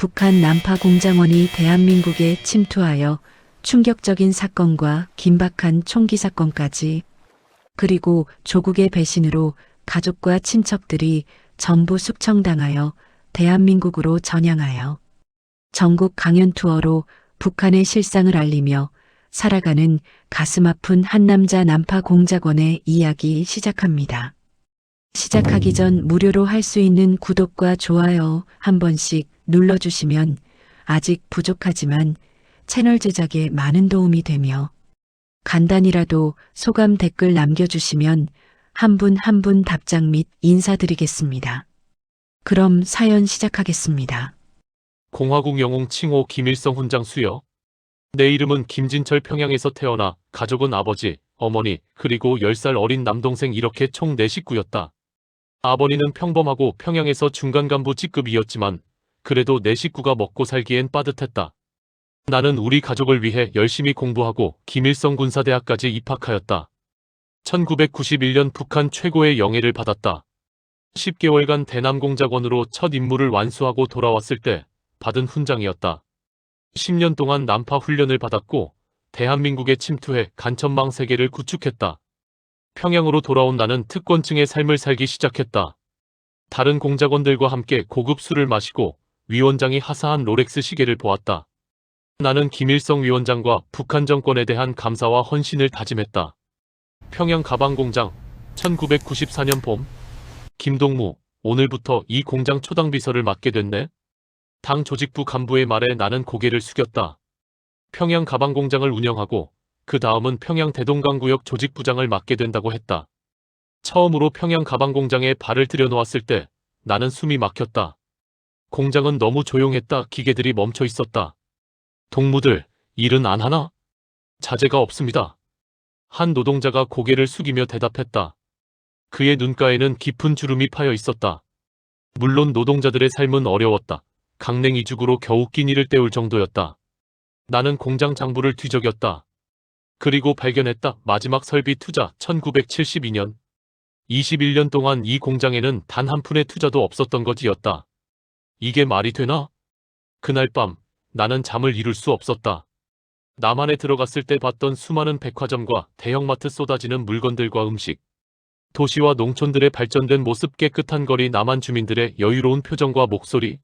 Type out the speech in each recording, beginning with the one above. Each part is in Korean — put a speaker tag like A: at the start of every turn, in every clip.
A: 북한 난파 공장원이 대한민국에 침투하여 충격적인 사건과 긴박한 총기 사건까지 그리고 조국의 배신으로 가족과 친척들이 전부 숙청당하여 대한민국으로 전향하여 전국 강연 투어로 북한의 실상을 알리며 살아가는 가슴 아픈 한 남자 난파 공작원의 이야기 시작합니다. 시작하기 전 무료로 할 수 있는 구독과 좋아요 한 번씩 눌러주시면 아직 부족하지만 채널 제작에 많은 도움이 되며 간단히라도 소감 댓글 남겨주시면 한 분 한 분 답장 및 인사드리겠습니다. 그럼 사연 시작하겠습니다.
B: 공화국 영웅 칭호 김일성 훈장 수여. 내 이름은 김진철 평양에서 태어나 가족은 아버지, 어머니, 그리고 10살 어린 남동생 이렇게 총 4식구였다. 아버니는 평범하고 평양에서 중간 간부 직급이었지만 그래도 내 식구가 먹고 살기엔 빠듯했다. 나는 우리 가족을 위해 열심히 공부하고 김일성 군사대학까지 입학하였다. 1991년 북한 최고의 영예를 받았다. 10개월간 대남공작원으로 첫 임무를 완수하고 돌아왔을 때 받은 훈장이었다. 10년 동안 난파 훈련을 받았고 대한민국에 침투해 간첩망 세계를 구축했다. 평양으로 돌아온 나는 특권층의 삶을 살기 시작했다. 다른 공작원들과 함께 고급 술을 마시고 위원장이 하사한 롤렉스 시계를 보았다. 나는 김일성 위원장과 북한 정권에 대한 감사와 헌신을 다짐했다. 평양 가방 공장 1994년 봄 김동무 오늘부터 이 공장 초당 비서를 맡게 됐네. 당 조직부 간부의 말에 나는 고개를 숙였다. 평양 가방 공장을 운영하고 그 다음은 평양 대동강구역 조직부장을 맡게 된다고 했다. 처음으로 평양 가방 공장에 발을 들여놓았을 때 나는 숨이 막혔다. 공장은 너무 조용했다. 기계들이 멈춰 있었다. 동무들, 일은 안 하나? 자제가 없습니다. 한 노동자가 고개를 숙이며 대답했다. 그의 눈가에는 깊은 주름이 파여 있었다. 물론 노동자들의 삶은 어려웠다. 강냉 이죽으로 겨우 끼니를 때울 정도였다. 나는 공장 장부를 뒤적였다. 그리고 발견했다. 마지막 설비 투자 1972년. 21년 동안 이 공장에는 단 한 푼의 투자도 없었던 것이었다. 이게 말이 되나? 그날 밤 나는 잠을 이룰 수 없었다. 남한에 들어갔을 때 봤던 수많은 백화점과 대형마트 쏟아지는 물건들과 음식, 도시와 농촌들의 발전된 모습 깨끗한 거리 남한 주민들의 여유로운 표정과 목소리,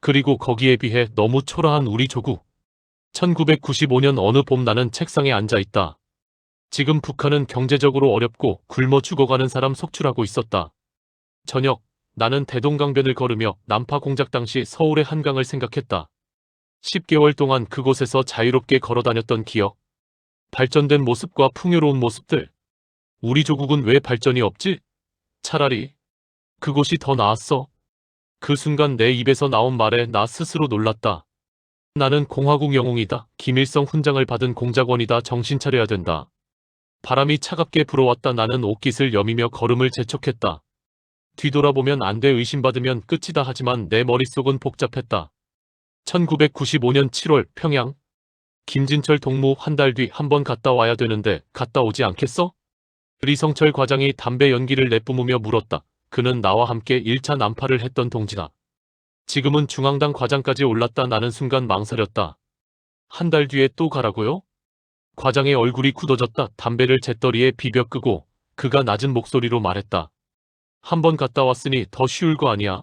B: 그리고 거기에 비해 너무 초라한 우리 조국. 1995년 어느 봄 나는 책상에 앉아 있다. 지금 북한은 경제적으로 어렵고 굶어 죽어가는 사람 속출하고 있었다. 저녁, 나는 대동강변을 걸으며 난파 공작 당시 서울의 한강을 생각했다. 10개월 동안 그곳에서 자유롭게 걸어 다녔던 기억. 발전된 모습과 풍요로운 모습들. 우리 조국은 왜 발전이 없지? 차라리 그곳이 더 나았어. 그 순간 내 입에서 나온 말에 나 스스로 놀랐다. 나는 공화국 영웅이다. 김일성 훈장을 받은 공작원이다. 정신 차려야 된다. 바람이 차갑게 불어왔다. 나는 옷깃을 여미며 걸음을 재촉했다. 뒤돌아보면 안 돼 의심받으면 끝이다 하지만 내 머릿속은 복잡했다. 1995년 7월 평양. 김진철 동무 한 달 뒤 한 번 갔다 와야 되는데 갔다 오지 않겠어? 리성철 과장이 담배 연기를 내뿜으며 물었다. 그는 나와 함께 1차 난파를 했던 동지다. 지금은 중앙당 과장까지 올랐다 나는 순간 망설였다. 한 달 뒤에 또 가라고요? 과장의 얼굴이 굳어졌다. 담배를 재떨이에 비벼 끄고 그가 낮은 목소리로 말했다. 한 번 갔다 왔으니 더 쉬울 거 아니야.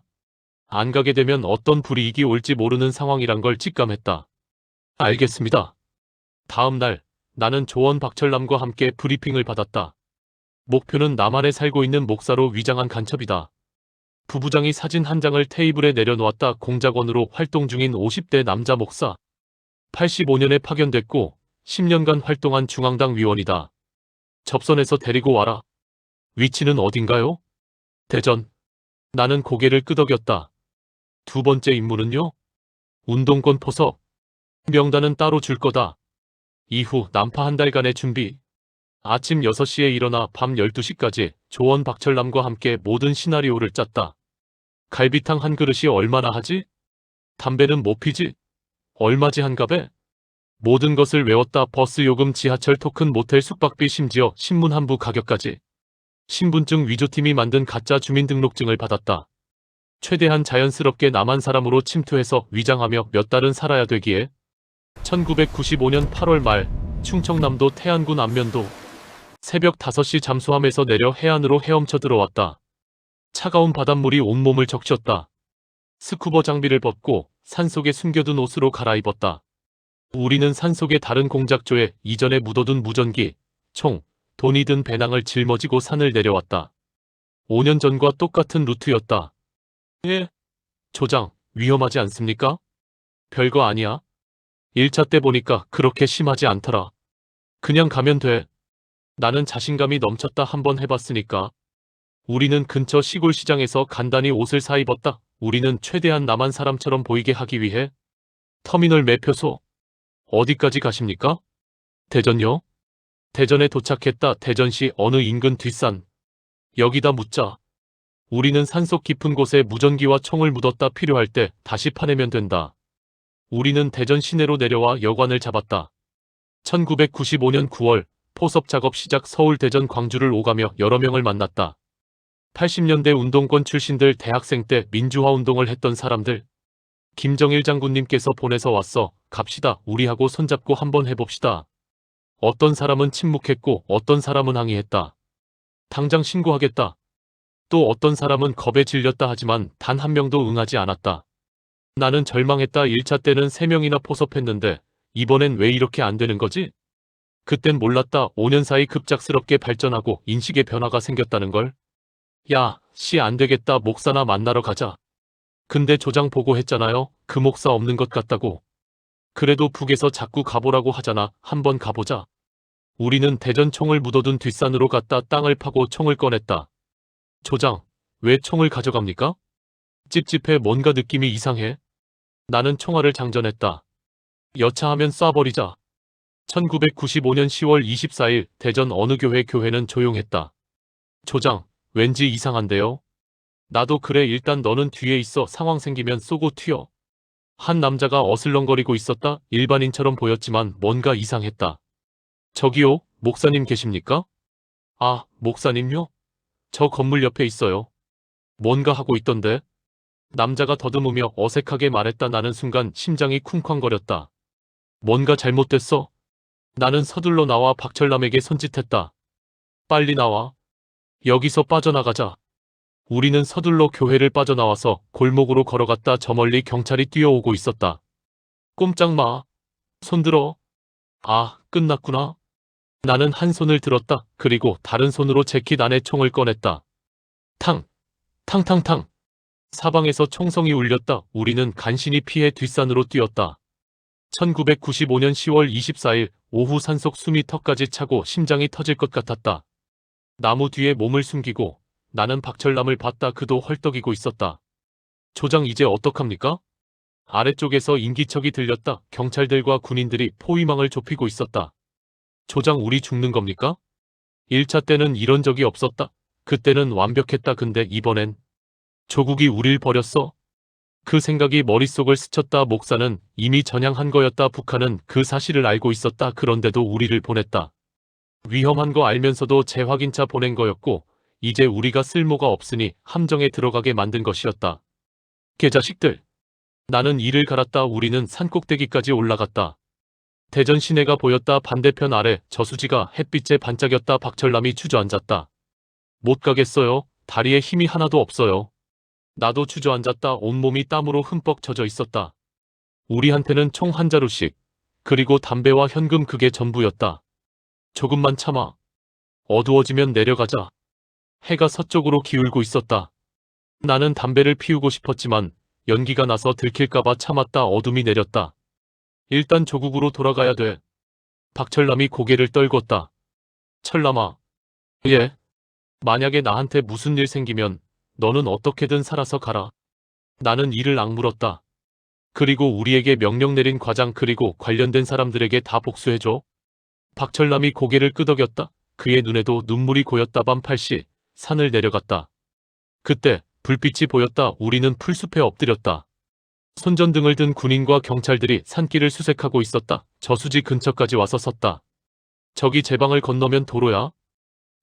B: 안 가게 되면 어떤 불이익이 올지 모르는 상황이란 걸 직감했다. 알겠습니다. 다음 날 나는 조원 박철남과 함께 브리핑을 받았다. 목표는 남한에 살고 있는 목사로 위장한 간첩이다. 부부장이 사진 한 장을 테이블에 내려놓았다. 공작원으로 활동 중인 50대 남자 목사. 85년에 파견됐고 10년간 활동한 중앙당 위원이다. 접선해서 데리고 와라. 위치는 어딘가요? 대전. 나는 고개를 끄덕였다. 두 번째 임무는요? 운동권 포섭. 명단은 따로 줄 거다. 이후 난파 한 달간의 준비. 아침 6시에 일어나 밤 12시까지 조원 박철남과 함께 모든 시나리오를 짰다. 갈비탕 한 그릇이 얼마나 하지? 담배는 못 피지? 얼마지 한갑에? 모든 것을 외웠다. 버스 요금, 지하철 토큰, 모텔 숙박비, 심지어 신문 한 부 가격까지. 신분증 위조팀이 만든 가짜 주민등록증을 받았다. 최대한 자연스럽게 남한 사람으로 침투해서 위장하며 몇 달은 살아야 되기에 1995년 8월 말 충청남도 태안군 안면도 새벽 5시 잠수함에서 내려 해안으로 헤엄쳐 들어왔다. 차가운 바닷물이 온몸을 적셨다. 스쿠버 장비를 벗고 산속에 숨겨둔 옷으로 갈아입었다. 우리는 산속의 다른 공작조에 이전에 묻어둔 무전기, 총, 돈이 든 배낭을 짊어지고 산을 내려왔다. 5년 전과 똑같은 루트였다. 예. 조장, 위험하지 않습니까? 별거 아니야. 1차 때 보니까 그렇게 심하지 않더라. 그냥 가면 돼. 나는 자신감이 넘쳤다 한번 해봤으니까. 우리는 근처 시골 시장에서 간단히 옷을 사 입었다. 우리는 최대한 남한 사람처럼 보이게 하기 위해. 터미널 매표소. 어디까지 가십니까? 대전요? 대전에 도착했다. 대전시 어느 인근 뒷산. 여기다 묻자. 우리는 산속 깊은 곳에 무전기와 총을 묻었다 필요할 때 다시 파내면 된다. 우리는 대전 시내로 내려와 여관을 잡았다. 1995년 9월 포섭 작업 시작 서울 대전 광주를 오가며 여러 명을 만났다. 80년대 운동권 출신들 대학생 때 민주화 운동을 했던 사람들. 김정일 장군님께서 보내서 왔어. 갑시다. 우리하고 손잡고 한번 해봅시다. 어떤 사람은 침묵했고 어떤 사람은 항의했다. 당장 신고하겠다. 또 어떤 사람은 겁에 질렸다 하지만 단 한 명도 응하지 않았다. 나는 절망했다. 1차 때는 3명이나 포섭했는데 이번엔 왜 이렇게 안 되는 거지? 그땐 몰랐다. 5년 사이 급작스럽게 발전하고 인식의 변화가 생겼다는 걸. 야, 씨 안 되겠다. 목사나 만나러 가자. 근데 조장 보고 했잖아요. 그 목사 없는 것 같다고. 그래도 북에서 자꾸 가보라고 하잖아. 한번 가보자. 우리는 대전 총을 묻어둔 뒷산으로 갔다 땅을 파고 총을 꺼냈다. 조장, 왜 총을 가져갑니까? 찝찝해 뭔가 느낌이 이상해. 나는 총알을 장전했다. 여차하면 쏴버리자. 1995년 10월 24일 대전 어느 교회 교회는 조용했다. 조장, 왠지 이상한데요? 나도 그래 일단 너는 뒤에 있어 상황 생기면 쏘고 튀어. 한 남자가 어슬렁거리고 있었다. 일반인처럼 보였지만 뭔가 이상했다. 저기요, 목사님 계십니까? 아, 목사님요? 저 건물 옆에 있어요. 뭔가 하고 있던데? 남자가 더듬으며 어색하게 말했다 나는 순간 심장이 쿵쾅거렸다. 뭔가 잘못됐어? 나는 서둘러 나와 박철남에게 손짓했다. 빨리 나와. 여기서 빠져나가자. 우리는 서둘러 교회를 빠져나와서 골목으로 걸어갔다 저 멀리 경찰이 뛰어오고 있었다. 꼼짝 마. 손들어. 아, 끝났구나. 나는 한 손을 들었다. 그리고 다른 손으로 재킷 안에 총을 꺼냈다. 탕, 탕탕탕. 사방에서 총성이 울렸다. 우리는 간신히 피해 뒷산으로 뛰었다. 1995년 10월 24일 오후 산속 숨이 턱까지 차고 심장이 터질 것 같았다. 나무 뒤에 몸을 숨기고 나는 박철남을 봤다. 그도 헐떡이고 있었다. 조장 이제 어떡합니까? 아래쪽에서 인기척이 들렸다. 경찰들과 군인들이 포위망을 좁히고 있었다. 조장 우리 죽는 겁니까? 1차 때는 이런 적이 없었다. 그때는 완벽했다. 근데 이번엔 조국이 우릴 버렸어. 그 생각이 머릿속을 스쳤다. 목사는 이미 전향한 거였다. 북한은 그 사실을 알고 있었다. 그런데도 우리를 보냈다. 위험한 거 알면서도 재확인차 보낸 거였고 이제 우리가 쓸모가 없으니 함정에 들어가게 만든 것이었다. 개자식들. 나는 이를 갈았다. 우리는 산꼭대기까지 올라갔다. 대전 시내가 보였다. 반대편 아래 저수지가 햇빛에 반짝였다. 박철남이 주저앉았다. 못 가겠어요. 다리에 힘이 하나도 없어요. 나도 주저앉았다. 온몸이 땀으로 흠뻑 젖어 있었다. 우리한테는 총 한 자루씩, 그리고 담배와 현금 그게 전부였다. 조금만 참아. 어두워지면 내려가자. 해가 서쪽으로 기울고 있었다. 나는 담배를 피우고 싶었지만 연기가 나서 들킬까봐 참았다. 어둠이 내렸다. 일단 조국으로 돌아가야 돼. 박철남이 고개를 떨궜다. 철남아. 예. 만약에 나한테 무슨 일 생기면 너는 어떻게든 살아서 가라. 나는 이를 악물었다. 그리고 우리에게 명령 내린 과장 그리고 관련된 사람들에게 다 복수해줘. 박철남이 고개를 끄덕였다. 그의 눈에도 눈물이 고였다. 밤 8시 산을 내려갔다. 그때 불빛이 보였다. 우리는 풀숲에 엎드렸다. 손전등을 든 군인과 경찰들이 산길을 수색하고 있었다. 저수지 근처까지 와서 섰다. 저기 제방을 건너면 도로야.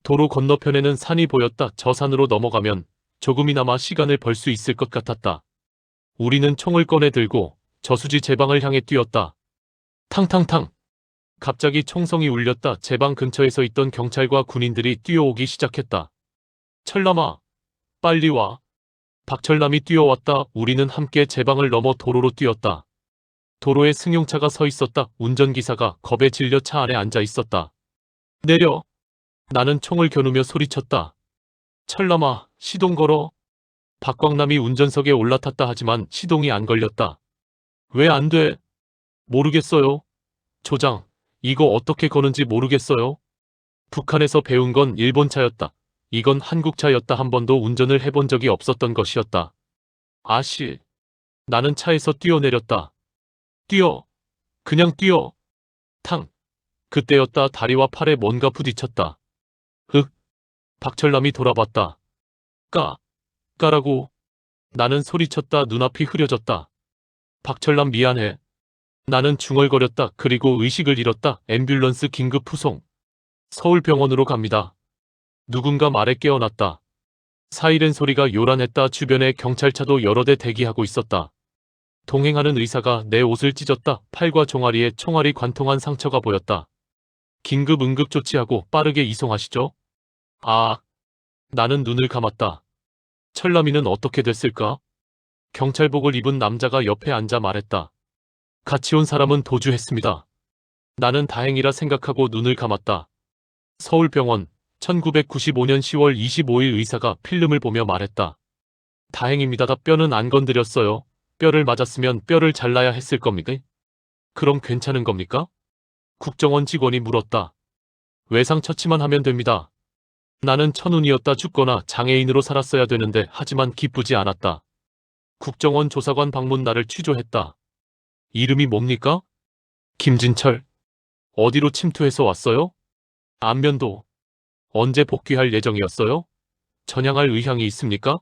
B: 도로 건너편에는 산이 보였다. 저 산으로 넘어가면 조금이나마 시간을 벌 수 있을 것 같았다. 우리는 총을 꺼내 들고 저수지 제 방을 향해 뛰었다. 탕탕탕. 갑자기 총성이 울렸다. 제 방 근처에 서 있던 경찰과 군인들이 뛰어오기 시작했다. 철남아, 빨리 와. 박철남이 뛰어왔다. 우리는 함께 제 방을 넘어 도로로 뛰었다. 도로에 승용차가 서 있었다. 운전기사가 겁에 질려 차 안에 앉아 있었다. 내려. 나는 총을 겨누며 소리쳤다. 철남아, 시동 걸어. 박광남이 운전석에 올라탔다 하지만 시동이 안 걸렸다. 왜 안 돼? 모르겠어요. 조장, 이거 어떻게 거는지 모르겠어요. 북한에서 배운 건 일본 차였다. 이건 한국 차였다. 한 번도 운전을 해본 적이 없었던 것이었다. 아씨. 나는 차에서 뛰어내렸다. 뛰어. 그냥 뛰어. 탕. 그때였다. 다리와 팔에 뭔가 부딪혔다. 흑. 박철남이 돌아봤다. 까. 까라고. 나는 소리쳤다. 눈앞이 흐려졌다. 박철남 미안해. 나는 중얼거렸다. 그리고 의식을 잃었다. 앰뷸런스 긴급 후송. 서울병원으로 갑니다. 누군가 말에 깨어났다. 사이렌 소리가 요란했다. 주변에 경찰차도 여러 대 대기하고 있었다. 동행하는 의사가 내 옷을 찢었다. 팔과 종아리에 총알이 관통한 상처가 보였다. 긴급 응급 조치하고 빠르게 이송하시죠. 아, 나는 눈을 감았다. 철남이는 어떻게 됐을까? 경찰복을 입은 남자가 옆에 앉아 말했다. 같이 온 사람은 도주했습니다. 나는 다행이라 생각하고 눈을 감았다. 서울병원 1995년 10월 25일 의사가 필름을 보며 말했다. 다행입니다. 다 뼈는 안 건드렸어요. 뼈를 맞았으면 뼈를 잘라야 했을 겁니까? 그럼 괜찮은 겁니까? 국정원 직원이 물었다. 외상 처치만 하면 됩니다. 나는 천운이었다 죽거나 장애인으로 살았어야 되는데 하지만 기쁘지 않았다. 국정원 조사관 방문 날을 취조했다. 이름이 뭡니까? 김진철. 어디로 침투해서 왔어요? 안면도. 언제 복귀할 예정이었어요? 전향할 의향이 있습니까?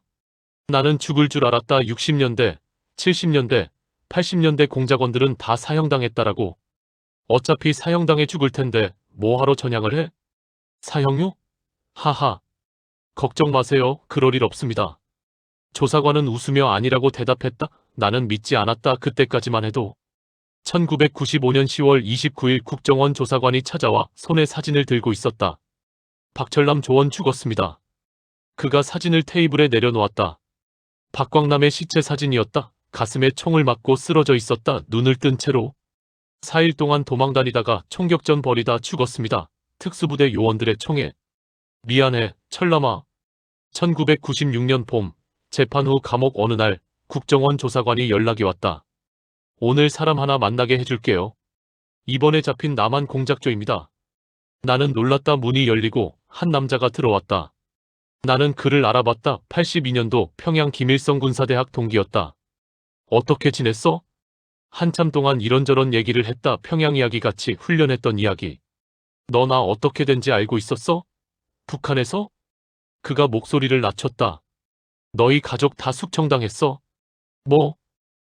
B: 나는 죽을 줄 알았다. 60년대, 70년대, 80년대 공작원들은 다 사형당했다라고. 어차피 사형당해 죽을 텐데 뭐하러 전향을 해? 사형요? 하하. 걱정 마세요. 그럴 일 없습니다. 조사관은 웃으며 아니라고 대답했다. 나는 믿지 않았다. 그때까지만 해도. 1995년 10월 29일 국정원 조사관이 찾아와 손에 사진을 들고 있었다. 박철남 조원 죽었습니다. 그가 사진을 테이블에 내려놓았다. 박광남의 시체 사진이었다. 가슴에 총을 맞고 쓰러져 있었다. 눈을 뜬 채로. 4일 동안 도망다니다가 총격전 벌이다 죽었습니다. 특수부대 요원들의 총에. 미안해, 철남아. 1996년 봄, 재판 후 감옥 어느 날 국정원 조사관이 연락이 왔다. 오늘 사람 하나 만나게 해줄게요. 이번에 잡힌 남한 공작조입니다. 나는 놀랐다 문이 열리고 한 남자가 들어왔다. 나는 그를 알아봤다. 82년도 평양 김일성 군사대학 동기였다. 어떻게 지냈어? 한참 동안 이런저런 얘기를 했다. 평양 이야기 같이 훈련했던 이야기. 너 나 어떻게 된지 알고 있었어? 북한에서? 그가 목소리를 낮췄다. 너희 가족 다 숙청당했어? 뭐?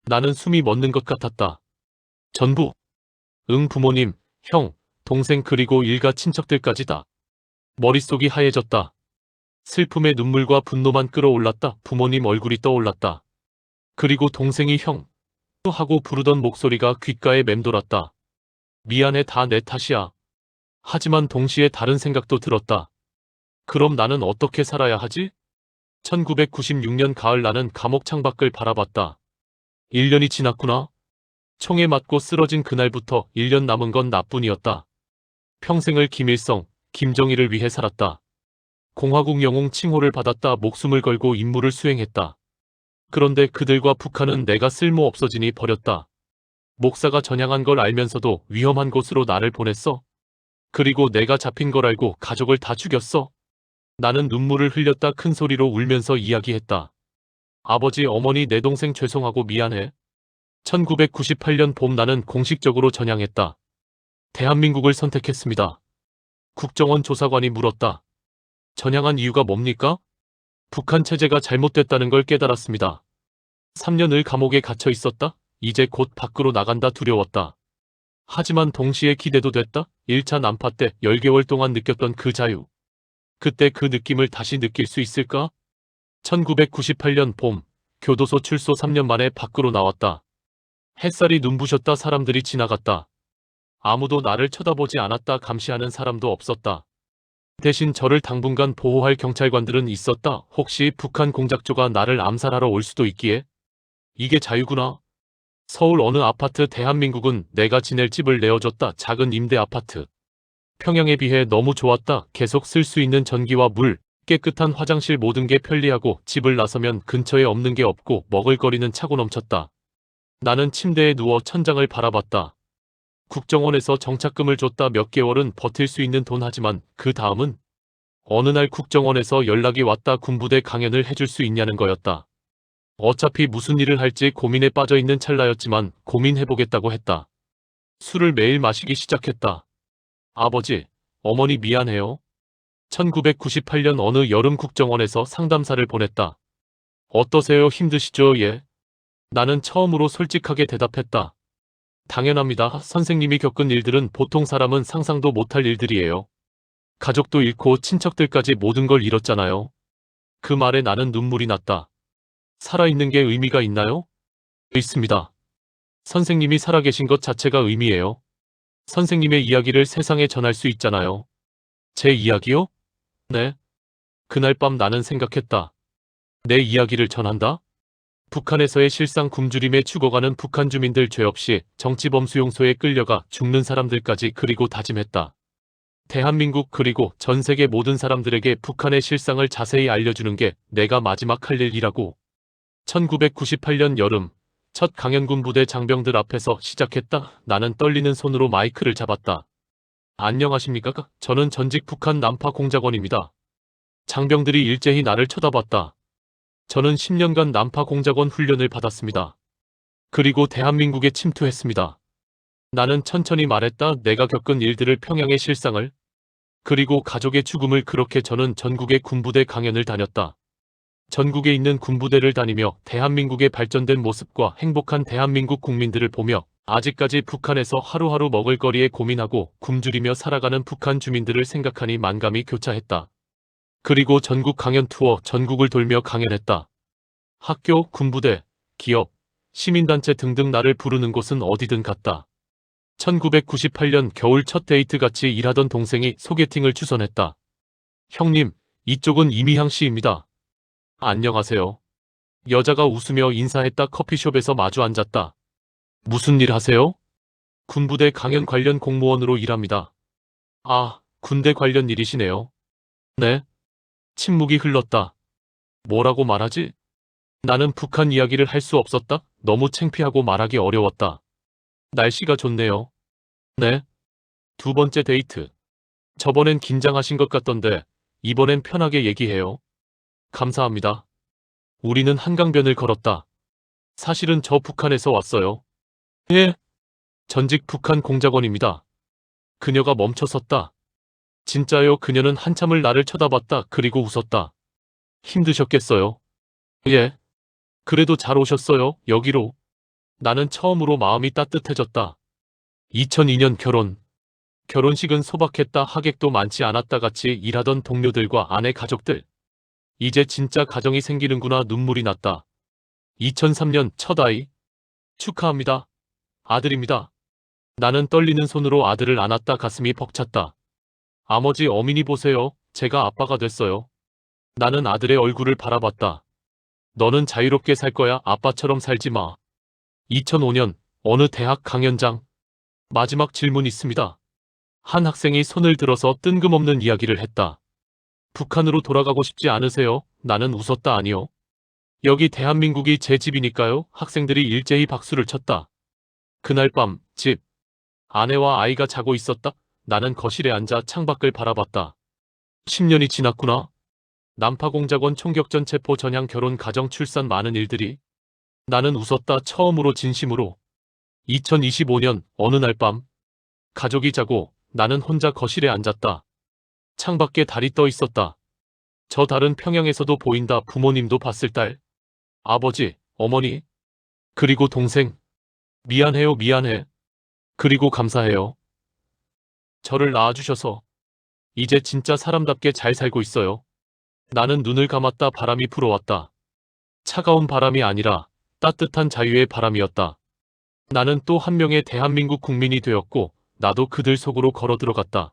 B: 나는 숨이 멎는 것 같았다. 전부. 응 부모님, 형, 동생 그리고 일가 친척들까지다. 머릿속이 하얘졌다. 슬픔의 눈물과 분노만 끌어올랐다. 부모님 얼굴이 떠올랐다. 그리고 동생이 형. 하고 부르던 목소리가 귓가에 맴돌았다. 미안해 다 내 탓이야. 하지만 동시에 다른 생각도 들었다. 그럼 나는 어떻게 살아야 하지? 1996년 가을 나는 감옥 창밖을 바라봤다. 1년이 지났구나. 총에 맞고 쓰러진 그날부터 1년 남은 건 나뿐이었다. 평생을 김일성, 김정일을 위해 살았다. 공화국 영웅 칭호를 받았다. 목숨을 걸고 임무를 수행했다. 그런데 그들과 북한은 내가 쓸모 없어지니 버렸다. 목사가 전향한 걸 알면서도 위험한 곳으로 나를 보냈어. 그리고 내가 잡힌 걸 알고 가족을 다 죽였어. 나는 눈물을 흘렸다 큰 소리로 울면서 이야기했다. 아버지, 어머니, 내 동생 죄송하고 미안해. 1998년 봄 나는 공식적으로 전향했다. 대한민국을 선택했습니다. 국정원 조사관이 물었다. 전향한 이유가 뭡니까? 북한 체제가 잘못됐다는 걸 깨달았습니다. 3년을 감옥에 갇혀 있었다. 이제 곧 밖으로 나간다 두려웠다. 하지만 동시에 기대도 됐다. 1차 난파 때 10개월 동안 느꼈던 그 자유. 그때 그 느낌을 다시 느낄 수 있을까? 1998년 봄, 교도소 출소 3년 만에 밖으로 나왔다. 햇살이 눈부셨다 사람들이 지나갔다. 아무도 나를 쳐다보지 않았다 감시하는 사람도 없었다. 대신 저를 당분간 보호할 경찰관들은 있었다. 혹시 북한 공작조가 나를 암살하러 올 수도 있기에? 이게 자유구나. 서울 어느 아파트 대한민국은 내가 지낼 집을 내어줬다. 작은 임대 아파트. 평양에 비해 너무 좋았다. 계속 쓸 수 있는 전기와 물, 깨끗한 화장실 모든 게 편리하고 집을 나서면 근처에 없는 게 없고 먹을 거리는 차고 넘쳤다. 나는 침대에 누워 천장을 바라봤다. 국정원에서 정착금을 줬다 몇 개월은 버틸 수 있는 돈 하지만 그 다음은 어느 날 국정원에서 연락이 왔다 군부대 강연을 해줄 수 있냐는 거였다. 어차피 무슨 일을 할지 고민에 빠져 있는 찰나였지만 고민해보겠다고 했다. 술을 매일 마시기 시작했다. 아버지, 어머니 미안해요. 1998년 어느 여름 국정원에서 상담사를 보냈다. 어떠세요? 힘드시죠? 예. 나는 처음으로 솔직하게 대답했다. 당연합니다. 선생님이 겪은 일들은 보통 사람은 상상도 못할 일들이에요. 가족도 잃고 친척들까지 모든 걸 잃었잖아요. 그 말에 나는 눈물이 났다. 살아있는 게 의미가 있나요? 있습니다. 선생님이 살아계신 것 자체가 의미예요. 선생님의 이야기를 세상에 전할 수 있잖아요. 제 이야기요? 네. 그날 밤 나는 생각했다. 내 이야기를 전한다? 북한에서의 실상 굶주림에 죽어가는 북한 주민들 죄 없이 정치범 수용소에 끌려가 죽는 사람들까지 그리고 다짐했다. 대한민국 그리고 전 세계 모든 사람들에게 북한의 실상을 자세히 알려주는 게 내가 마지막 할 일이라고. 1998년 여름, 첫 강연군 부대 장병들 앞에서 시작했다. 나는 떨리는 손으로 마이크를 잡았다. 안녕하십니까? 저는 전직 북한 남파 공작원입니다. 장병들이 일제히 나를 쳐다봤다. 저는 10년간 남파 공작원 훈련을 받았습니다. 그리고 대한민국에 침투했습니다. 나는 천천히 말했다. 내가 겪은 일들을 평양의 실상을 그리고 가족의 죽음을 그렇게 저는 전국의 군부대 강연을 다녔다. 전국에 있는 군부대를 다니며 대한민국의 발전된 모습과 행복한 대한민국 국민들을 보며 아직까지 북한에서 하루하루 먹을 거리에 고민하고 굶주리며 살아가는 북한 주민들을 생각하니 만감이 교차했다. 그리고 전국 강연 투어 전국을 돌며 강연했다. 학교, 군부대, 기업, 시민단체 등등 나를 부르는 곳은 어디든 갔다. 1998년 겨울 첫 데이트 같이 일하던 동생이 소개팅을 추선했다. 형님, 이쪽은 이미향 씨입니다. 안녕하세요. 여자가 웃으며 인사했다 커피숍에서 마주 앉았다. 무슨 일 하세요? 군부대 강연 관련 공무원으로 일합니다. 아, 군대 관련 일이시네요. 네. 침묵이 흘렀다. 뭐라고 말하지? 나는 북한 이야기를 할 수 없었다. 너무 창피하고 말하기 어려웠다. 날씨가 좋네요. 네. 두 번째 데이트. 저번엔 긴장하신 것 같던데 이번엔 편하게 얘기해요. 감사합니다. 우리는 한강변을 걸었다. 사실은 저 북한에서 왔어요. 예. 전직 북한 공작원입니다. 그녀가 멈춰섰다. 진짜요? 그녀는 한참을 나를 쳐다봤다. 그리고 웃었다. 힘드셨겠어요? 예. 그래도 잘 오셨어요. 여기로. 나는 처음으로 마음이 따뜻해졌다. 2002년 결혼. 결혼식은 소박했다. 하객도 많지 않았다. 같이 일하던 동료들과 아내 가족들. 이제 진짜 가정이 생기는구나. 눈물이 났다. 2003년 첫 아이. 축하합니다. 아들입니다. 나는 떨리는 손으로 아들을 안았다. 가슴이 벅찼다. 아버지 어민이 보세요. 제가 아빠가 됐어요. 나는 아들의 얼굴을 바라봤다. 너는 자유롭게 살 거야. 아빠처럼 살지 마. 2005년 어느 대학 강연장. 마지막 질문 있습니다. 한 학생이 손을 들어서 뜬금없는 이야기를 했다. 북한으로 돌아가고 싶지 않으세요? 나는 웃었다 아니요. 여기 대한민국이 제 집이니까요. 학생들이 일제히 박수를 쳤다. 그날 밤, 집. 아내와 아이가 자고 있었다. 나는 거실에 앉아 창밖을 바라봤다. 10년이 지났구나. 남파공작원 총격전 체포 전향 결혼 가정 출산 많은 일들이. 나는 웃었다 처음으로 진심으로. 2025년 어느 날 밤. 가족이 자고 나는 혼자 거실에 앉았다. 창밖에 달이 떠 있었다. 저 달은 평양에서도 보인다 부모님도 봤을 딸. 아버지, 어머니. 그리고 동생. 미안해요 미안해. 그리고 감사해요. 저를 낳아주셔서 이제 진짜 사람답게 잘 살고 있어요. 나는 눈을 감았다 바람이 불어왔다. 차가운 바람이 아니라 따뜻한 자유의 바람이었다. 나는 또 한 명의 대한민국 국민이 되었고 나도 그들 속으로 걸어 들어갔다.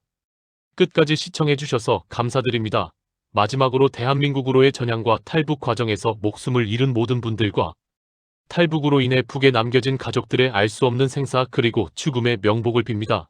B: 끝까지 시청해주셔서 감사드립니다. 마지막으로 대한민국으로의 전향과 탈북 과정에서 목숨을 잃은 모든 분들과 탈북으로 인해 북에 남겨진 가족들의 알 수 없는 생사 그리고 죽음의 명복을 빕니다.